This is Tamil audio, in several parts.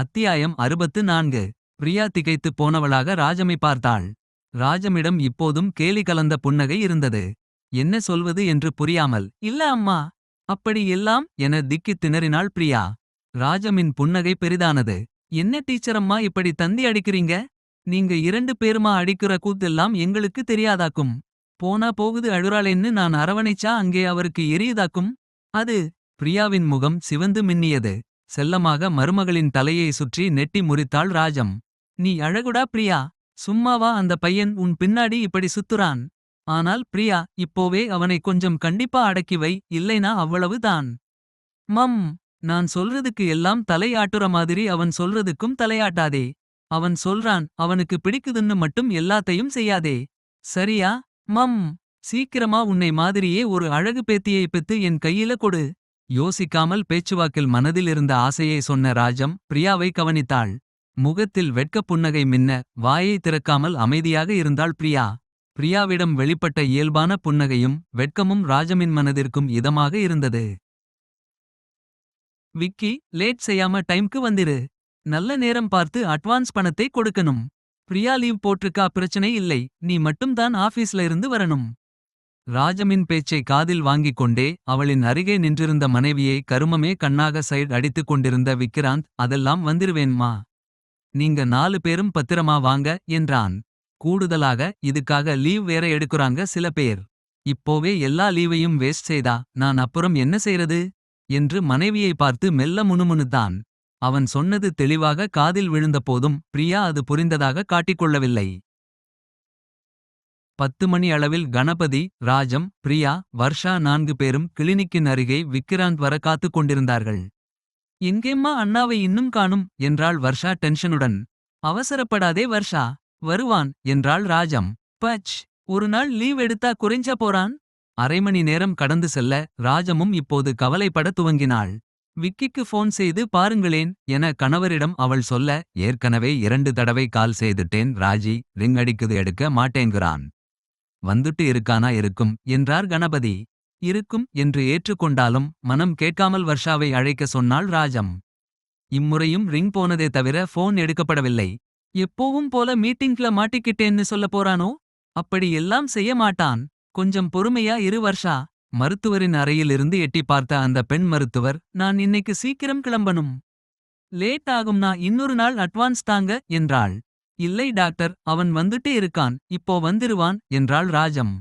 அத்தியாயம் அறுபத்து நான்கு. பிரியா திகைத்துப் போனவளாக ராஜமை பார்த்தாள். ராஜமிடம் இப்போதும் கேலி கலந்த புன்னகை இருந்தது. என்ன சொல்வது? என்று புரியாமல் இல்ல அம்மா அப்படி எல்லாம் என திக்கித் திணறினாள் பிரியா. ராஜமின் புன்னகை பெரிதானது. என்ன டீச்சரம்மா இப்படி தந்தி அடிக்கிறீங்க? நீங்க இரண்டு பேருமா அடிக்கிற கூத்தெல்லாம் எங்களுக்கு தெரியாதாக்கும். போனா போகுது அழுறாளேன்னு நான் அரவணைச்சா அங்கே அவருக்கு எரியுதாக்கும்? அது பிரியாவின் முகம் சிவந்து மின்னியது. செல்லமாக மருமகளின் தலையை சுற்றி நெட்டி முறித்தாள் ராஜம். நீ அழகுடா பிரியா. சும்மாவா அந்த பையன் உன் பின்னாடி இப்படி சுத்துறான். ஆனால் பிரியா இப்போவே அவனை கொஞ்சம் கண்டிப்பா அடக்கி வை இல்லைனா அவ்வளவுதான் மம் நான் சொல்றதுக்கு எல்லாம் தலையாட்டுற மாதிரி அவன் சொல்றதுக்கும் தலையாட்டாதே. அவன் சொல்றான் அவனுக்கு பிடிக்குதுன்னு மட்டும் எல்லாத்தையும் செய்யாதே. சரியா? மம் சீக்கிரமா உன்னை மாதிரியே ஒரு அழகு பேத்தியை பெத்து என் கையில கொடு. யோசிக்காமல் பேச்சுவாக்கில் மனதில் இருந்த ஆசையை சொன்ன ராஜம் பிரியாவை கவனித்தாள். முகத்தில் வெட்கப் புன்னகை மின்ன வாயை திறக்காமல் அமைதியாக இருந்தாள் பிரியா. பிரியாவிடம் வெளிப்பட்ட இயல்பான புன்னகையும் வெட்கமும் ராஜமின் மனதிற்கும் இதமாக இருந்தது. விக்கி லேட் செய்யாம டைம்க்கு வந்திரு. நல்ல நேரம் பார்த்து அட்வான்ஸ் பணத்தை கொடுக்கணும். பிரியா லீவ் போட்டிருக்கா பிரச்சனை இல்லை நீ மட்டும்தான் ஆபீஸ்ல இருந்து வரணும். ராஜமின் பேச்சை காதில் வாங்கிக் கொண்டே அவளின் அருகே நின்றிருந்த மனைவியை கருமமே கண்ணாக சைடு அடித்துக் கொண்டிருந்த விக்கிராந்த் அதெல்லாம் வந்துருவேன்மா நீங்க நாலு பேரும் பத்திரமா வாங்க என்றான். கூடுதலாக இதுக்காக லீவ் வேற எடுக்குறாங்க சில பேர். இப்போவே எல்லா லீவையும் வேஸ்ட் செய்தா நான் அப்புறம் என்ன செய்றது? என்று மனைவியை பார்த்து மெல்ல முணுமுணுத்தான். அவன் சொன்னது தெளிவாக காதில் விழுந்தபோதும் பிரியா அது புரிந்ததாக காட்டிக்கொள்ளவில்லை பத்து மணி அளவில் கணபதி ராஜம் பிரியா வர்ஷா நான்கு பேரும் கிளினிக்கின் அருகே விக்கிராந்த் வர காத்துக் கொண்டிருந்தார்கள். எங்கேம்மா அண்ணாவை இன்னும் காணும்? என்றாள் வர்ஷா டென்ஷனுடன். அவசரப்படாதே வர்ஷா வருவான் என்றாள் ராஜம். பச் ஒரு நாள் லீவ் எடுத்தா குறைஞ்சா போறான்? அரை மணி நேரம் கடந்து செல்ல ராஜமும் இப்போது கவலைப்பட துவங்கினாள். விக்கிக்கு ஃபோன் செய்து பாருங்களேன் என கணவரிடம் அவள் சொல்ல ஏற்கனவே இரண்டு தடவை கால் செய்துட்டேன் ராஜி ரிங் அடிக்குது எடுக்க மாட்டேங்கிறான் வந்துட்டு இருக்கானா இருக்கும்? என்றார் கணபதி. இருக்கும் என்று ஏற்றுக்கொண்டாலும் மனம் கேட்காமல் வர்ஷாவை அழைக்க சொன்னாள் ராஜம். இம்முறையும் ரிங் போனதே தவிர ஃபோன் எடுக்கப்படவில்லை. எப்போவும் போல மீட்டிங்ல மாட்டிக்கிட்டேன்னு சொல்ல போறானோ? அப்படி எல்லாம் செய்ய மாட்டான். கொஞ்சம் பொறுமையா இரு வர்ஷா. மருத்துவரின் அறையிலிருந்து எட்டி பார்த்த அந்த பெண் மருத்துவர் நான் இன்னைக்கு சீக்கிரம் கிளம்பணும். லேட் ஆகும்னா இன்னொரு நாள் அட்வான்ஸ் தாங்க என்றாள். இல்லை டாக்டர் அவன் வந்துட்டே இருக்கான் இப்போ வந்துருவான் என்றாள் ராஜம்.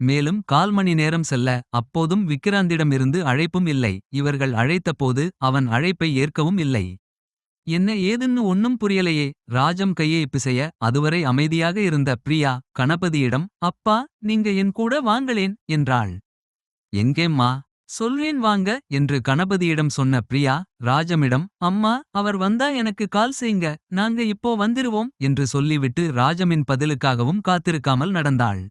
மேலும் கால் மணி நேரம் செல்ல அப்போதும் விக்கிராந்திடமிருந்து அழைப்பும் இல்லை. இவர்கள் அழைத்தபோது அவன் அழைப்பை ஏற்கவும் இல்லை. என்ன ஏதுன்னு ஒன்னும் புரியலையே ராஜம் கையை பிசைய அதுவரை அமைதியாக இருந்த பிரியா கணபதியிடம் அப்பா நீங்க என் கூட வாங்களேன் என்றாள். எங்கேம்மா சொல்றேன் வாங்க என்று கணபதியிடம் சொன்ன பிரியா ராஜமிடம் அம்மா அவர் வந்தா எனக்கு கால் செய்யுங்க நாங்க இப்போ வந்துருவோம் என்று சொல்லிவிட்டு ராஜமின் பதிலுக்காகவும் காத்திருக்காமல் நடந்தாள்.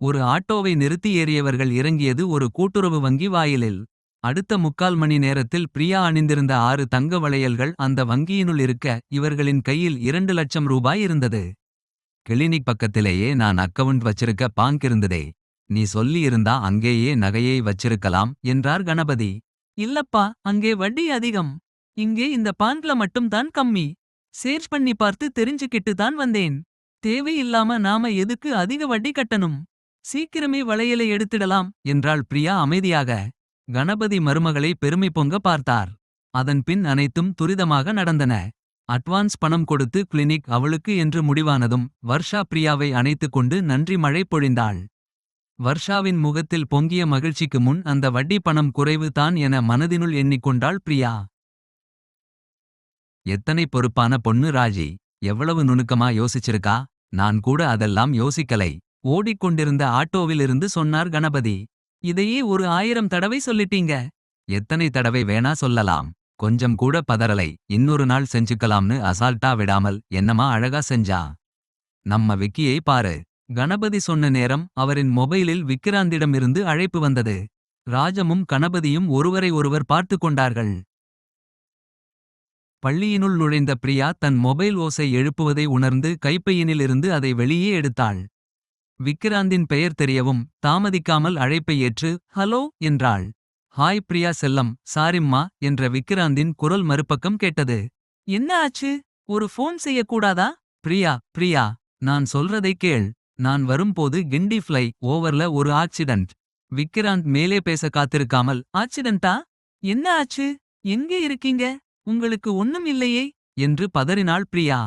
ஒரு ஆட்டோவை நிறுத்தி ஏறியவர்கள் இறங்கியது ஒரு கூட்டுறவு வங்கி வாயிலில். அடுத்த முக்கால் மணி நேரத்தில் பிரியா அணிந்திருந்த ஆறு தங்க வளையல்கள் அந்த வங்கியினுள் இருக்க இவர்களின் கையில் இரண்டு லட்சம் ரூபாய் இருந்தது. கிளினிக் பக்கத்திலேயே நான் அக்கவுண்ட் வச்சிருக்க பாங்க் இருந்ததே. நீ சொல்லியிருந்தா அங்கேயே நகையை வச்சிருக்கலாம் என்றார் கணபதி. இல்லப்பா அங்கே வட்டி அதிகம். இங்கே இந்த மட்டும் மட்டும்தான் கம்மி. சேர்ச் பண்ணி பார்த்து தெரிஞ்சுக்கிட்டு தான் வந்தேன். தேவையில்லாம நாம எதுக்கு அதிக வட்டி கட்டணும்? சீக்கிரமே வளையலை எடுத்திடலாம் என்றாள் பிரியா அமைதியாக. கணபதி மருமகளை பெருமை பொங்க பார்த்தார். அதன் பின் அனைத்தும் துரிதமாக நடந்தன. அட்வான்ஸ் பணம் கொடுத்து கிளினிக் அவளுக்கு என்று முடிவானதும் வர்ஷா பிரியாவை அணைத்துக் கொண்டு நன்றி மழை பொழிந்தாள். வர்ஷாவின் முகத்தில் பொங்கிய மகிழ்ச்சிக்கு முன் அந்த வட்டி பணம் குறைவு தான் என மனதினுள் எண்ணிக்கொண்டாள் பிரியா. எத்தனை பொறுப்பான பொண்ணு ராஜி. எவ்வளவு நுணுக்கமா யோசிச்சிருக்கா. நான் கூட அதெல்லாம் யோசிக்கலை. ஓடிக்கொண்டிருந்த ஆட்டோவிலிருந்து சொன்னார் கணபதி. இதையே ஒரு ஆயிரம் தடவை சொல்லிட்டீங்க. எத்தனை தடவை வேணா சொல்லலாம். கொஞ்சம் கூட பதறலை. இன்னொரு நாள் செஞ்சுக்கலாம்னு அசால்ட்டா விடாமல் என்னமா அழகா செஞ்சா. நம்ம விக்கியை பாரு. கணபதி சொன்ன நேரம் அவரின் மொபைலில் விக்கிராந்திடமிருந்து அழைப்பு வந்தது. ராஜமும் கணபதியும் ஒருவரை ஒருவர் பார்த்து கொண்டார்கள். பள்ளியினுள் நுழைந்த பிரியா தன் மொபைல் ஓசை எழுப்புவதை உணர்ந்து கைப்பையினிலிருந்து அதை வெளியே எடுத்தாள். விக்கிராந்தின் பெயர் தெரியவும் தாமதிக்காமல் அழைப்பை ஏற்று ஹலோ என்றாள். ஹாய் பிரியா செல்லம் சாரிம்மா என்ற விக்கிராந்தின் குரல் மறுபக்கம் கேட்டது. என்ன ஆச்சு? ஒரு ஃபோன் செய்யக்கூடாதா? பிரியா பிரியா நான் சொல்றதை கேள். நான் வரும்போது கிண்டி ஃப்ளை ஓவர்ல ஒரு ஆக்சிடென்ட். விக்ராந்த் மேலே பேச காத்திருக்காமல் ஆக்சிடென்டா? என்ன ஆச்சு? எங்கே இருக்கீங்க? உங்களுக்கு ஒண்ணும் இல்லையே? என்று பதறினாள் பிரியா.